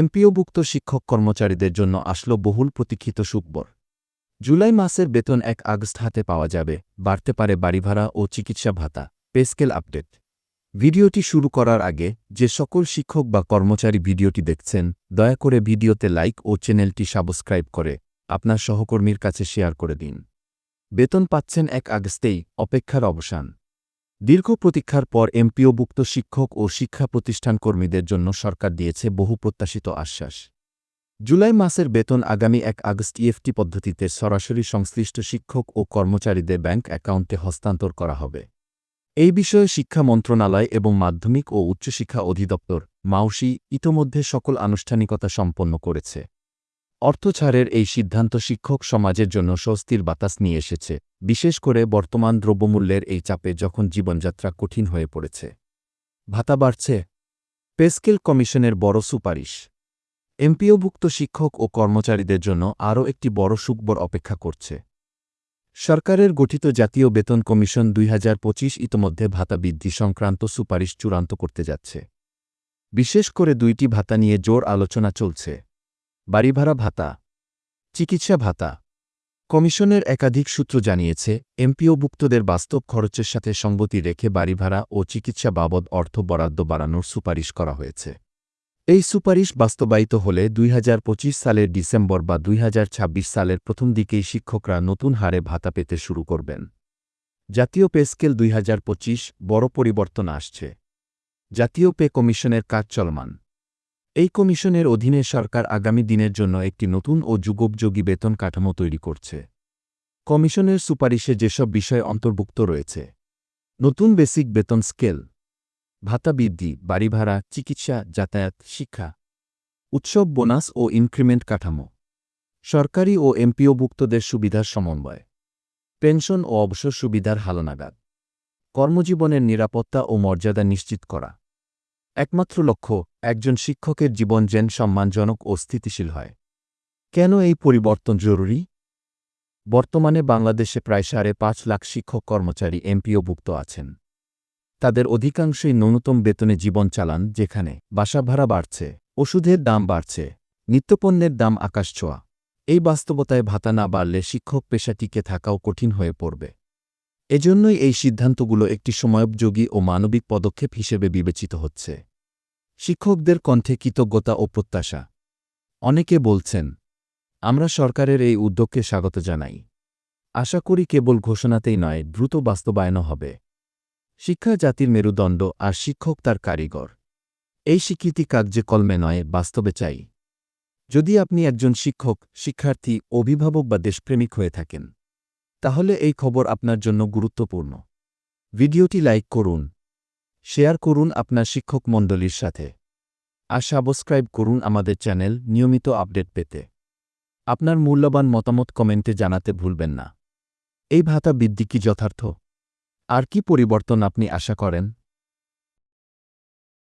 এমপিওভুক্ত শিক্ষক কর্মচারীদের জন্য আসলো বহুল প্রতীক্ষিত সুখবর। জুলাই মাসের বেতন এক আগস্ট হাতে পাওয়া যাবে, বাড়তে পারে বাড়িভাড়া ও চিকিৎসা ভাতা পেস্কেল আপডেট। ভিডিওটি শুরু করার আগে, যে সকল শিক্ষক বা কর্মচারী ভিডিওটি দেখছেন, দয়া করে ভিডিওতে লাইক ও চ্যানেলটি সাবস্ক্রাইব করে, আপনার সহকর্মীর কাছে শেয়ার করে দিন। বেতন পাচ্ছেন এক আগস্টেই, অপেক্ষার অবসান। দীর্ঘ প্রতীক্ষার পর এমপিওভুক্ত শিক্ষক ও শিক্ষা প্রতিষ্ঠান কর্মীদের জন্য সরকার দিয়েছে বহু প্রত্যাশিত আশ্বাস। জুলাই মাসের বেতন আগামী এক আগস্ট ইএফটি পদ্ধতিতে সরাসরি সংশ্লিষ্ট শিক্ষক ও কর্মচারীদের ব্যাংক অ্যাকাউন্টে হস্তান্তর করা হবে। এই বিষয়ে শিক্ষা মন্ত্রণালয় এবং মাধ্যমিক ও উচ্চশিক্ষা অধিদপ্তর, মাউসি, ইতোমধ্যে সকল আনুষ্ঠানিকতা সম্পন্ন করেছে। অর্থছাড়ের এই সিদ্ধান্ত শিক্ষক সমাজের জন্য স্বস্তির বাতাস নিয়ে এসেছে, বিশেষ করে বর্তমান দ্রব্যমূল্যের এই চাপে যখন জীবনযাত্রা কঠিন হয়ে পড়েছে। ভাতা বাড়ছে। পেস্কেল কমিশনের বড় সুপারিশ। এমপিওভুক্ত শিক্ষক ও কর্মচারীদের জন্য আরও একটি বড় সুখবর অপেক্ষা করছে। সরকারের গঠিত জাতীয় বেতন কমিশন দুই ইতোমধ্যে ভাতা বৃদ্ধি সংক্রান্ত সুপারিশ চূড়ান্ত করতে যাচ্ছে। বিশেষ করে দুইটি ভাতা নিয়ে জোর আলোচনা চলছে। বাড়িভাড়া ভাতা, চিকিৎসা ভাতা। কমিশনের একাধিক সূত্র জানিয়েছে, এমপিওভুক্তদের বাস্তব খরচের সাথে সঙ্গতি রেখে বাড়িভাড়া ও চিকিৎসা বাবদ অর্থ বরাদ্দ বাড়ানোর সুপারিশ করা হয়েছে। এই সুপারিশ বাস্তবায়িত হলে দুই হাজার পঁচিশ সালের ডিসেম্বর বা দুই হাজার ছাব্বিশ সালের প্রথম দিকেই শিক্ষকরা নতুন হারে ভাতা পেতে শুরু করবেন। জাতীয় পে স্কেল দুই হাজার পঁচিশ বড় পরিবর্তন আসছে। জাতীয় পে কমিশনের কাজ চলমান। এই কমিশনের অধীনে সরকার আগামী দিনের জন্য একটি নতুন ও যুগোপযোগী বেতন কাঠামো তৈরি করছে। কমিশনের সুপারিশে যেসব বিষয় অন্তর্ভুক্ত রয়েছে। নতুন বেসিক বেতন স্কেল, ভাতা বৃদ্ধি, বাড়ি ভাড়া, চিকিৎসা, যাতায়াত, শিক্ষা, উৎসব বোনাস ও ইনক্রিমেন্ট কাঠামো, সরকারি ও এমপিওভুক্তদের সুবিধার সমন্বয়, পেনশন ও অবসর সুবিধার হালনাগাদ, কর্মজীবনের নিরাপত্তা ও মর্যাদা নিশ্চিত করা। একমাত্র লক্ষ্য, একজন শিক্ষকের জীবন যেন সম্মানজনক ও স্থিতিশীল হয়। কেন এই পরিবর্তন জরুরি? বর্তমানে বাংলাদেশে প্রায় সাড়ে পাঁচ লাখ শিক্ষক কর্মচারী এমপিওভুক্ত আছেন। তাদের অধিকাংশই ন্যূনতম বেতনে জীবন চালান, যেখানে বাসা ভাড়া বাড়ছে, ওষুধের দাম বাড়ছে, নিত্যপণ্যের দাম আকাশ ছোঁয়া। এই বাস্তবতায় ভাতা না বাড়লে শিক্ষক পেশা টিকে থাকাও কঠিন হয়ে পড়বে। এজন্যই এই সিদ্ধান্তগুলো একটি সময়োপযোগী ও মানবিক পদক্ষেপ হিসেবে বিবেচিত হচ্ছে। শিক্ষকদের কণ্ঠে কৃতজ্ঞতা ও প্রত্যাশা। অনেকে বলছেন, আমরা সরকারের এই উদ্যোগকে স্বাগত জানাই। আশা করি কেবল ঘোষণাতেই নয়, দ্রুত বাস্তবায়নও হবে। শিক্ষা জাতির মেরুদণ্ড আর শিক্ষক তার কারিগর। এই স্বীকৃতি কার্যে কলমে নয়, বাস্তবে চাই। যদি আপনি একজন শিক্ষক, শিক্ষার্থী, অভিভাবক বা দেশপ্রেমিক হয়ে থাকেন তাহলে এই খবর আপনার জন্য গুরুত্বপূর্ণ। ভিডিওটি লাইক করুন। শেয়ার করুন আপনার শিক্ষক মণ্ডলীর সাথে। আর সাবস্ক্রাইব করুন আমাদের চ্যানেল নিয়মিত আপডেট পেতে। আপনার মূল্যবান মতামত কমেন্টে জানাতে ভুলবেন না। এই ভাতা বৃদ্ধি কি যথার্থ? আর কি পরিবর্তন আপনি আশা করেন?